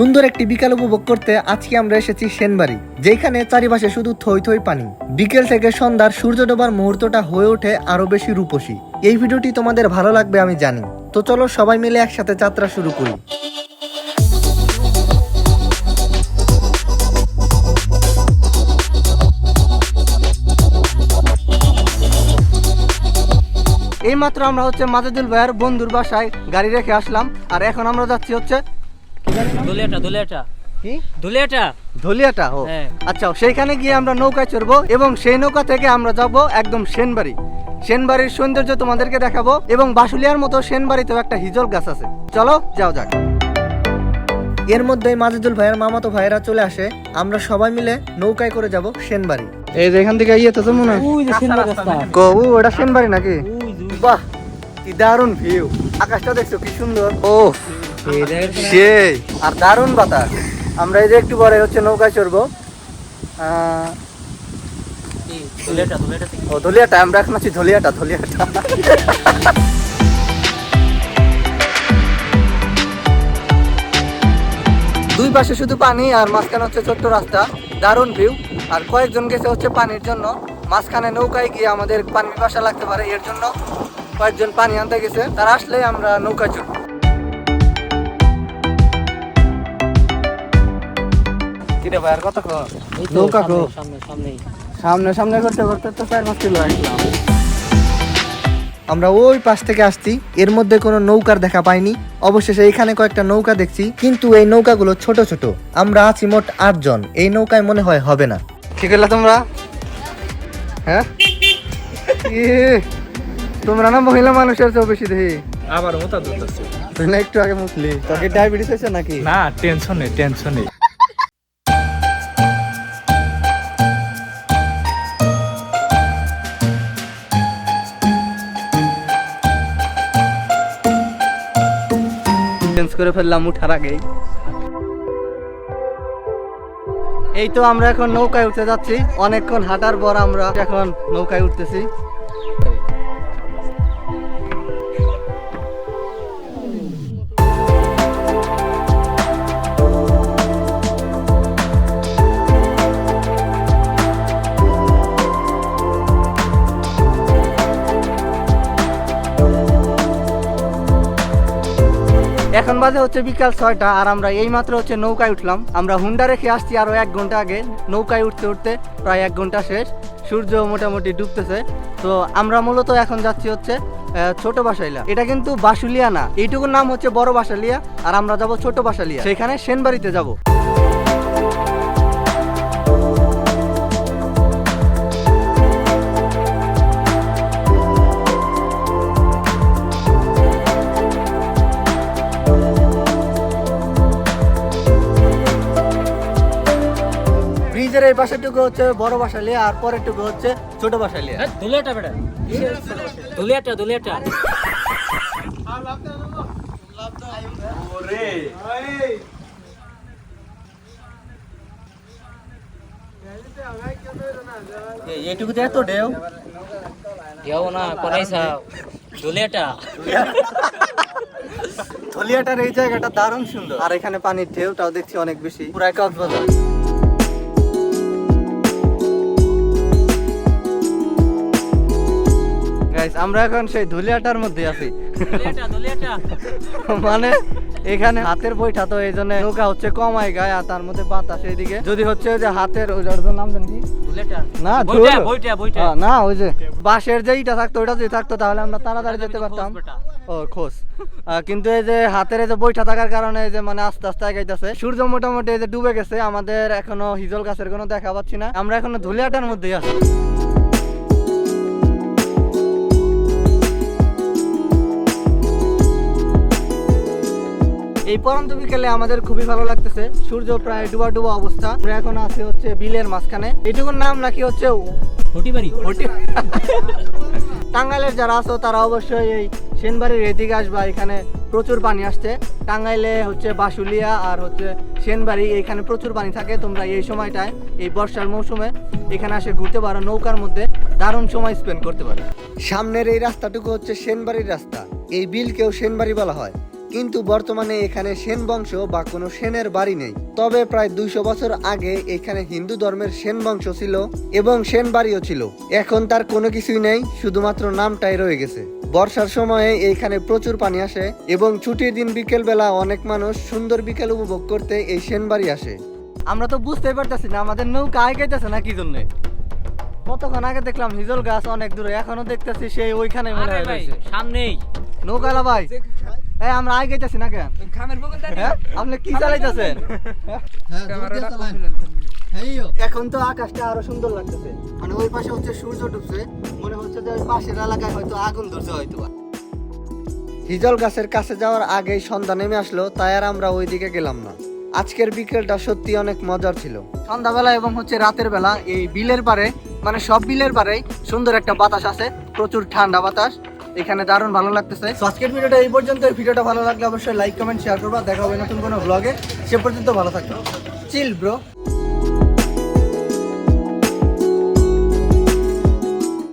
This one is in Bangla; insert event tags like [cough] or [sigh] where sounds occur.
সুন্দর একটি বিকাল উপভোগ করতে আজকে আমরা এসেছি সেনবাড়ি, যেখানে চারিপাশে শুধু থই থই পানি। বিকেল থেকে সন্ধ্যার সূর্য ডোবার মুহূর্তটা হয়ে ওঠে আরও বেশি রূপসী। এই ভিডিওটি তোমাদের ভালো লাগবে আমি জানি। তো চলো সবাই মিলে একসাথে যাত্রা শুরু করি। এইমাত্র আমরা হচ্ছে মাজেদুল ভাইয়ের বন্ধুর বাসায় গাড়ি রেখে আসলাম, আর এখন আমরা যাচ্ছি হচ্ছে দুলিয়াটা দুলিয়াটা। কি? দুলিয়াটা? ধলিয়াটা ও। হ্যাঁ। আচ্ছা সেইখানে গিয়ে আমরা নৌকায় চড়বো এবং সেই নৌকা থেকে আমরা যাব একদম সেনবাড়ি। সেনবাড়ির সৌন্দর্য তোমাদেরকে দেখাবো এবং বাসুলিয়ার মতো সেনবাড়িতেও একটা হিজল গাছ আছে। চলো যাও যাক। এর মধ্যে মাজেদুল ভাইয়ের মামাতো ভাইয়েরা চলে আসে। আমরা সবাই মিলে নৌকায় করে যাব সেনবাড়ি। এই যে এখান থেকে ইয়ে তো মনে হয় ওই যে সিনেমা রাস্তা। ওটা সেনবাড়ি নাকি? বাহ। কি দারুণ ভিউ আকাশটা দেখছ কি সুন্দর। ও সেই। আর দারুণ বাতাস। আমরা এই যে একটু পরে হচ্ছে নৌকায় চড়বো। ও ধলিয়াটা আমরা এখন আছি ধলিয়াটা ধলিয়াটা। দুই পাশে শুধু পানি আর মাঝখানে হচ্ছে ছোট্ট রাস্তা। দারুণ ভিউ আর কয়েকজন গেছে হচ্ছে পানির জন্য। মাঝখানে নৌকায় গিয়ে আমাদের পানি বাসা লাগতে পারে এর জন্য। কয়েকজন পানি আনতে গেছে তারা আসলে আমরা নৌকায় চড়ব। কিরে ভাই আর কতক্ষণ নৌকা সামনে, গো। সামনে সামনে সামনে সামনে করতে করতে তো চার পাঁচ কিলো আসলাম। আমরা ওই পাশ থেকে আসছি এর মধ্যে কোনো নৌকার দেখা পাইনি। অবশেষে এখানে কয়েকটা নৌকা দেখছি কিন্তু এই নৌকাগুলো ছোট ছোট। আমরা আছি মোট আটজন এই নৌকায় মনে হয় হবে না। ঠিক তোমরা? হ্যাঁ? তোমরা না মহিলা মানুষের চেয়েও বেশি দেখি? আবার মোটা ধরতেছে তুই না একটু আগে মুখলি তোকে ডায়াবেটিস হয়েছে নাকি? না টেনশন নেই টেনশন নেই। চেঞ্জ করে ফেললাম উঠার আগেই। এই তো আমরা এখন নৌকায় উঠতে যাচ্ছি। অনেকক্ষণ হাঁটার পর আমরা এখন নৌকায় উঠতেছি। এখন বাজে হচ্ছে বিকাল ছয়টা, আর আমরা এই মাত্র হচ্ছে নৌকায় উঠলাম। আমরা হুন্ডা রেখে আসছি আরও এক ঘণ্টা আগে। নৌকায় উঠতে উঠতে প্রায় এক ঘণ্টা শেষ। সূর্য মোটামুটি ডুবতেছে। তো আমরা মূলত এখন যাচ্ছি হচ্ছে ছোট বাসাইলা। এটা কিন্তু বাসুলিয়া না। এইটুকুর নাম হচ্ছে বড় বাসালিয়া আর আমরা যাব ছোট বাসালিয়া সেখানে সেনবাড়িতে যাব। ব্রিজের এই পাশেটুকু হচ্ছে বড় বাসালিয়া আর পরেরটুকু হচ্ছে ছোট বাসালিয়া হ্যাঁ দুলিয়াটা বেটা। দুলিয়াটা দুলিয়াটা। এই- এইটুকুতে এত ঢেউ কেউ না কোনাই সাহ দুলিয়াটা। থলিয়াটার এই জায়গাটা দারুণ সুন্দর। আর এখানে পানির ঢেউটাও দেখছি অনেক বেশি। পুরাই কক্সবাজার। Guys, আমরা এখন সেই ধুলিয়াটার মধ্যে আছি। [laughs] মানে এখানে হাতের বৈঠা তো এই জন্য নৌকা হচ্ছে কমায় গায়ে আর তার মধ্যে বাতাস এইদিকে। যদি হচ্ছে ওই যে হাতের ওই ওটার নাম জানি কি? না না ওই যে বাঁশের যে ইটা থাকতো ওটা যদি থাকতো তাহলে আমরা তাড়াতাড়ি যেতে পারতাম। ও খোঁজ। কিন্তু এই যে হাতের এই যে বৈঠা থাকার কারণে এই যে মানে আস্তে আস্তে আগাইতেছে। সূর্য মোটামুটি এই যে ডুবে গেছে আমাদের এখনও হিজল গাছের কোনো দেখা পাচ্ছি না। আমরা এখনও ধুলিয়াটার মধ্যেই আছি। এই পরন্ত বিকেলে আমাদের খুবই ভালো লাগতেছে। সূর্য প্রায় ডুবা ডুবা অবস্থা। আমরা এখন আছি হচ্ছে বিলের মাঝখানে। এইটুকুর নাম নাকি হচ্ছে হটিবাড়ি। টাঙ্গাইলের যারা আছো তারা অবশ্যই এই সেনবাড়ির এদিকে আসবা। এখানে প্রচুর পানি আসছে। টাঙ্গাইলে হচ্ছে বাসুলিয়া আর হচ্ছে সেনবাড়ি এখানে প্রচুর পানি থাকে। তোমরা এই সময়টায় এই বর্ষার মৌসুমে এখানে আসে ঘুরতে পারো। নৌকার মধ্যে দারুণ সময় স্পেন্ড করতে পারো। সামনের এই রাস্তাটুকু হচ্ছে সেনবাড়ির রাস্তা। এই বিলকেও সেনবাড়ি বলা হয়। কিন্তু বর্তমানে এখানে সেন বংশ বা কোনো সেনের বাড়ি নেই। তবে প্রায় দুইশো বছর আগে এখানে হিন্দু ধর্মের সেন বংশ ছিল এবং সেন বাড়িও ছিল। এখন তার কোনো কিছুই নেই শুধুমাত্র নামটাই রয়ে গেছে। বর্ষার সময়ে এইখানে প্রচুর পানি আসে এবং ছুটির দিন বিকেল বেলা অনেক মানুষ সুন্দর বিকেল উপভোগ করতে এই সেন বাড়ি আসে। আমরা তো বুঝতেই পারতেছি না আমাদের নৌকা আগাইতেছে না কি জন্য? কতক্ষণ আগে দেখলাম হিজল গাছ অনেক দূরে এখনও দেখতেছি সেই ওইখানে মনে হয় সামনেই। নৌকালা ভাই। এই আমরা আগে গেছি না কেন? হ্যাঁ? আপনি কি চালাইতেছেন? এখন তো আকাশটা আরও সুন্দর লাগতেছে। মানে ওই পাশে হচ্ছে সূর্য ডুবছে। মনে হচ্ছে যে ওই পাশের এলাকায় হয়তো আগুন ধরছে হয়তো হিজল গাছের কাছে যাওয়ার আগেই সন্ধ্যা নেমে আসলো তাই আর আমরা ওইদিকে গেলাম না। আজকের বিকেলটা সত্যি অনেক মজার ছিল। সন্ধ্যাবেলা এবং হচ্ছে রাতের বেলা এই বিলের পারে মানে সব বিলের পারে সুন্দর একটা বাতাস আছে প্রচুর ঠান্ডা বাতাস। এখানে দারুণ ভালো লাগতেছে। তো আজকের ভিডিওটা এই পর্যন্ত। ভিডিওটা ভালো লাগলে অবশ্যই লাইক কমেন্ট শেয়ার করবা। দেখা হবে নতুন কোনো ব্লগে সে পর্যন্ত ভালো থাকবে চিল ব্রো